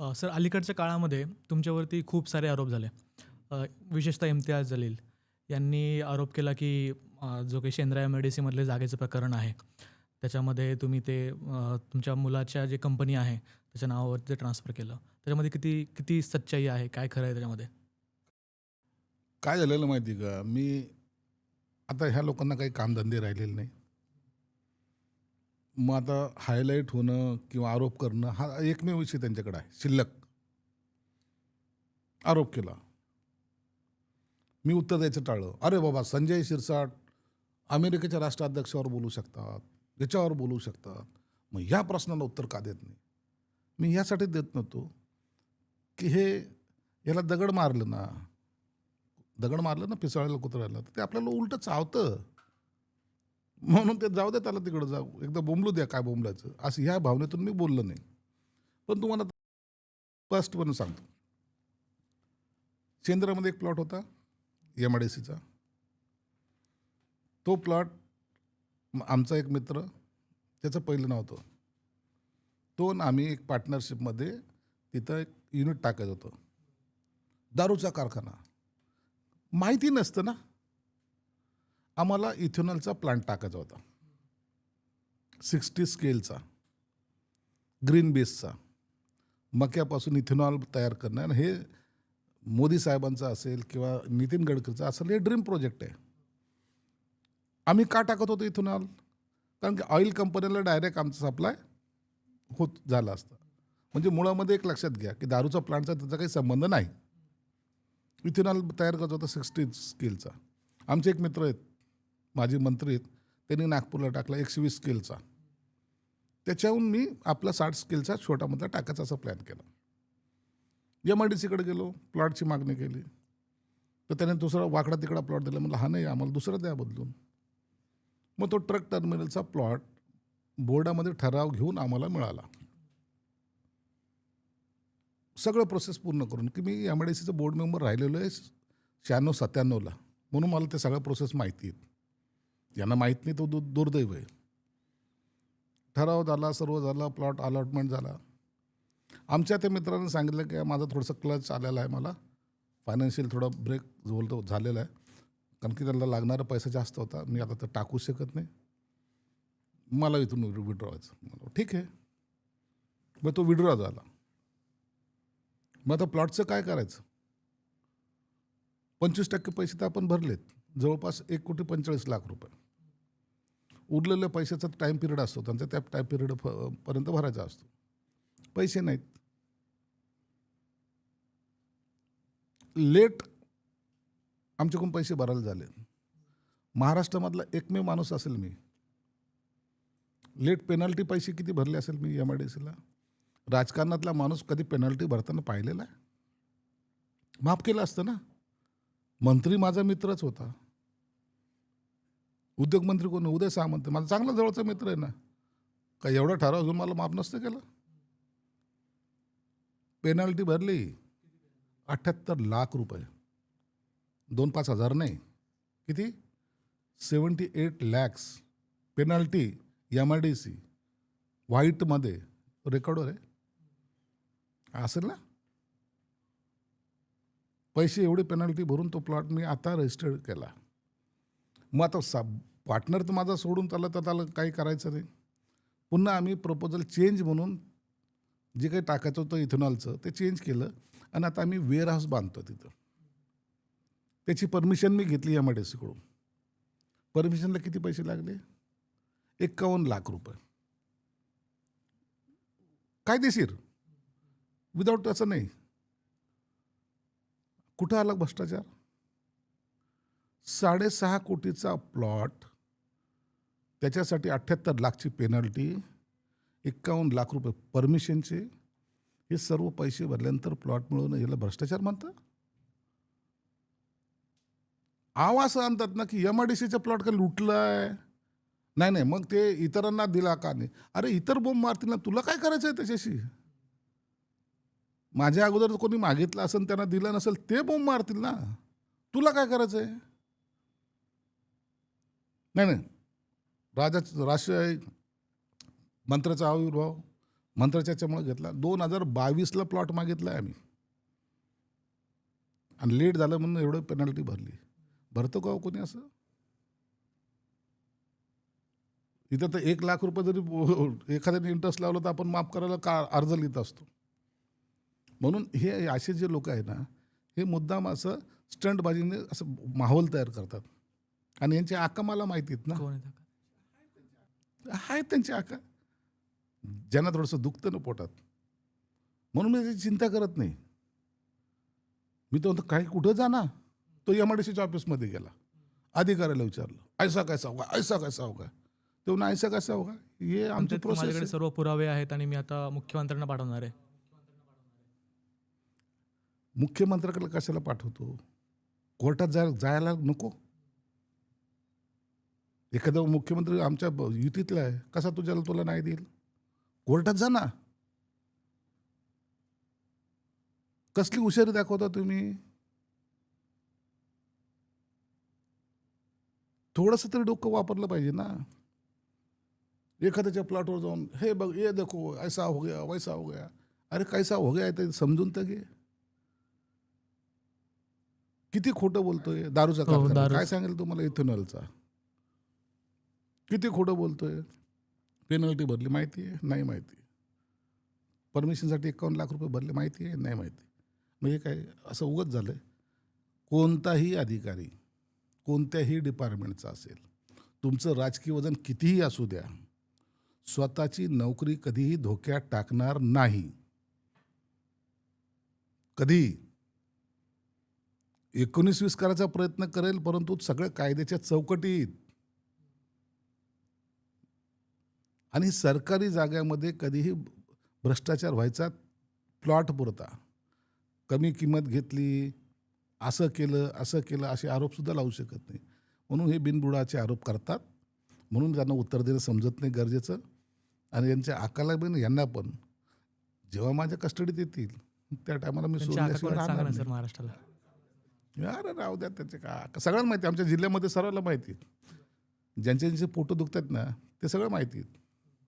अ, sir अलीकडच्या काळामध्ये तुमच्यावरती खूप सारे आरोप झाले. अ, विशेषतः इम्तियाज जलील यांनी आरोप केला की अ, जो काही शेंद्रा एम आय डी सीमधले जागेचं प्रकरण आहे त्याच्यामध्ये तुम्ही ते अ, तुमच्या मुलाच्या जे कंपनी आहे त्याच्या नावावर ते ट्रान्सफर केलं. त्याच्यामध्ये किती किती सच्चाई आहे? काय खरं आहे त्याच्यामध्ये? काय झालेलं माहिती का? मी आता ह्या लोकांना काही कामधंदे राहिलेले नाही मग आता हायलाईट होणं किंवा आरोप करणं हा एकमेव विषय त्यांच्याकडे आहे. शिल्लक. आरोप केला. मी उत्तर द्यायचं टाळलं. अरे बाबा संजय शिरसाट अमेरिकेच्या राष्ट्राध्यक्षावर बोलू शकतात. याच्यावर बोलू शकतात. मग ह्या प्रश्नाला उत्तर का देत नाही? मी ह्यासाठी देत नव्हतो की हे याला दगड मारलं ना दगड मारलं ना पिसाळायला कुत्र्याला तर ते आपल्याला उलटं चावतं. म्हणून ते जाऊ द्या त्याला तिकडं जाऊ. एकदा बोंबलू द्या काय बोंबलायचं. असं ह्या भावनेतून मी बोललो नाही. पण तुम्हाला स्पष्टपणे सांगतो. सेंद्रामध्ये एक प्लॉट होता एम आय डी सीचा तो प्लॉट आमचा एक मित्र त्याचं पहिलं नाव होतं. तो आणि आम्ही एक पार्टनरशिपमध्ये तिथं एक युनिट टाकायचं होतं. दारूचा कारखाना. माहिती नसतं ना. आम्हाला इथेनॉलचा प्लांट टाकायचा होता. सिक्स्टी स्केलचा ग्रीन बेसचा मक्यापासून इथेनॉल तयार करणं आणि हे मोदी साहेबांचं असेल किंवा नितीन गडकरीचं असेल हे ड्रीम प्रोजेक्ट आहे. आम्ही का टाकत होतो इथेनॉल? कारण की ऑइल कंपनीला डायरेक्ट आमचा सप्लाय होत झाला असता. म्हणजे मुळामध्ये एक लक्षात घ्या की दारूचा प्लांटचा त्याचा काही संबंध नाही. इथेनॉल तयार करत होता सिक्स्टी स्केलचा आमचे एक मित्र आहेत माजी मंत्री आहेत त्यांनी नागपूरला टाकला एकशे वीस स्केलचा. त्याच्याहून मी आपला साठ स्केलचा छोटा मोठा टाकायचा असा प्लॅन केला. एम आय डी सीकडे गेलो प्लॉटची मागणी केली. तर त्याने दुसरा वाकडा तिकडा प्लॉट दिला मग हा नाही आम्हाला दुसरा द्या बदलून. मग तो ट्रक टर्मिनलचा प्लॉट बोर्डामध्ये ठराव घेऊन आम्हाला मिळाला. सगळं प्रोसेस पूर्ण करून की मी एम आय डी सीचं बोर्ड मेंबर राहिलेलो आहे शहाण्णव सत्त्याण्णवला. म्हणून मला ते सगळं प्रोसेस माहिती आहेत. यांना माहीत नाही तो दु दुर्दैव आहे. ठराव झाला सर्व झाला प्लॉट अलॉटमेंट झाला. आमच्या त्या मित्राने सांगितलं की माझा थोडंसं क्लच आलेला आहे मला. फायनान्शियल थोडा ब्रेक बोलतो झालेला आहे. कारण की त्याला लागणारा पैसा जास्त होता. मी आता तर टाकू शकत नाही. मला इथून विड्रॉवायचं मला ठीक आहे. मग तो विड्रॉ झाला. मग आता प्लॉटचं काय करायचं? पंचवीस टक्के पैसे तर आपण भरलेत. जवळपास एक कोटी पंचेचाळीस लाख रुपये. उरलेल्या पैशाचा टाईम पिरियड असतो त्यांचा त्या टाईम पिरियड पर्यंत भरायचा असतो. पैसे नाहीत. लेट आमच्याकडून पैसे भरायला झाले. महाराष्ट्रामधला एकमेव माणूस असेल मी. लेट पेनल्टी पैसे किती भरले असेल मी एम आय डी सीला राजकारणातला माणूस कधी पेनल्टी भरताना पाहिलेला आहे? माफ केलं असतं ना? मंत्री माझा मित्रच होता. उद्योगमंत्री कोण उदय सामंत. माझा चांगला जवळचा मित्र आहे ना. का एवढा ठराव घेऊन मला माफ नसतं केलं. पेनल्टी भरली. अठ्ठ्याहत्तर लाख रुपये. दोन पाच हजार नाही. किती? Seventy eight lakhs. Penalty M I D C. व्हाईटमध्ये. रेकॉर्डवर आहे. असेल ना? पैसे एवढे पेनल्टी भरून तो प्लॉट मी आता रजिस्टर्ड केला. मग आता सा पार्टनर तर माझा सोडून त्याला तर त्याला काही करायचं नाही. पुन्हा आम्ही प्रपोजल चेंज म्हणून जे काही टाकायचं होतं इथेनॉलचं ते चेंज केलं आणि आता आम्ही वेअर हाऊस बांधतो तिथं. त्याची परमिशन मी घेतली एम आय डी सीकडून परमिशनला किती पैसे लागले? एक्कावन्न लाख रुपये. कायदेशीर. विदाऊट असं नाही. कुठं आला भ्रष्टाचार? साडेसहा कोटीचा प्लॉट त्याच्यासाठी अठ्ठ्याहत्तर लाखची पेनल्टी एक्कावन्न लाख रुपये परमिशनचे हे सर्व पैसे भरल्यानंतर प्लॉट मिळवणं याला भ्रष्टाचार म्हणतं आवाज आणतात ना की एम आय डी सीचा प्लॉट का आहे नाही नाही मग ते इतरांना दिला का नाही? अरे इतर बोंब मारतील ना तुला काय करायचं आहे त्याच्याशी? माझ्या अगोदर कोणी मागितलं असेल त्यांना दिलं नसेल ते बोंब मारतील ना. तुला काय करायचं आहे नाही नाही. राजा राष्ट्रीय मंत्र्याचा आविर्भाव मंत्र्याच्या याच्यामुळे घेतला. दोन हजार बावीसला प्लॉट मागितला आहे आम्ही. आणि लेट झालं म्हणून एवढं पेनल्टी भरली. भरतो का हो कोणी असं? इथं तर एक लाख रुपये जरी एखाद्याने इंटरेस्ट लावला तर आपण माफ करायला का अर्ज लिहित असतो? म्हणून हे असे जे लोक आहे ना हे मुद्दाम असं स्टंटबाजीने असं माहोल तयार करतात. आणि यांचे आका मला माहिती आहेत ना? आहेत त्यांची आका. ज्यांना थोडंसं दुखतं ना पोटात. म्हणून मी त्याची चिंता करत नाही. मी तो म्हणतो काही कुठं जा ना. तो एम आय डी सीच्या ऑफिसमध्ये गेला. अधिकाऱ्याला विचारलं ऐसा कैसा होगा? ऐसा कैसा होगा? तो ना ऐसा कैसा होगा? हे आमची म्हणतात की प्रोसेस माझ्याकडे सर्व पुरावे आहेत आणि मी आता मुख्यमंत्र्यांना पाठवणार आहे. मुख्यमंत्र्याकडे कशाला पाठवतो? कोर्टात जाय जायला नको? एखादा मुख्यमंत्री आमच्या युतीतला आहे कसा तुझ्याला तुला नाही देईल? कोर्टात जा ना. कसली हुशारी दाखवता तुम्ही? थोडंसं तरी डोकं वापरलं पाहिजे ना. एखाद्याच्या प्लॉटवर जाऊन हे बघ ये देखो ऐसा हो गया वैसा हो गया. अरे कैसा हो गया ते समजून तर घे. किती खोटं बोलतोय? दारूचा हो, कारखाना. काय सांगेल तुम्हाला इथेनॉलचा? किती खोटं बोलतोय? पेनल्टी भरली माहिती आहे? नाही माहिती. परमिशनसाठी एकावन्न लाख रुपये भरले माहिती आहे? नाही माहिती. हे काय? असं उगत झालं कोणताही अधिकारी कोणत्याही डिपार्टमेंटचा असेल तुमचं राजकीय वजन कितीही असू द्या स्वतःची नोकरी कधीही धोक्यात टाकणार नाही. कधी? एकोणीस वीस करायचा प्रयत्न करेल परंतु सगळं कायद्याच्या चौकटीत. आणि सरकारी जाग्यामध्ये कधीही भ्रष्टाचार व्हायचा प्लॉट पुरता. कमी किंमत घेतली असं केलं असं केलं असे आरोपसुद्धा लावू शकत नाही. म्हणून हे बिनबुडाचे आरोप करतात. म्हणून त्यांना उत्तर देणं समजत नाही गरजेचं. आणि यांच्या आकाला पण यांना पण जेव्हा माझ्या कस्टडीत येतील त्या टायमाला मी. महाराष्ट्राला. अरे राहू द्या त्याचे का सगळ्यांना माहिती आहे. आमच्या जिल्ह्यामध्ये सर्वांना माहिती आहे. ज्यांचे ज्यांचे पोटं दुखतात ना ते सगळं माहिती आहेत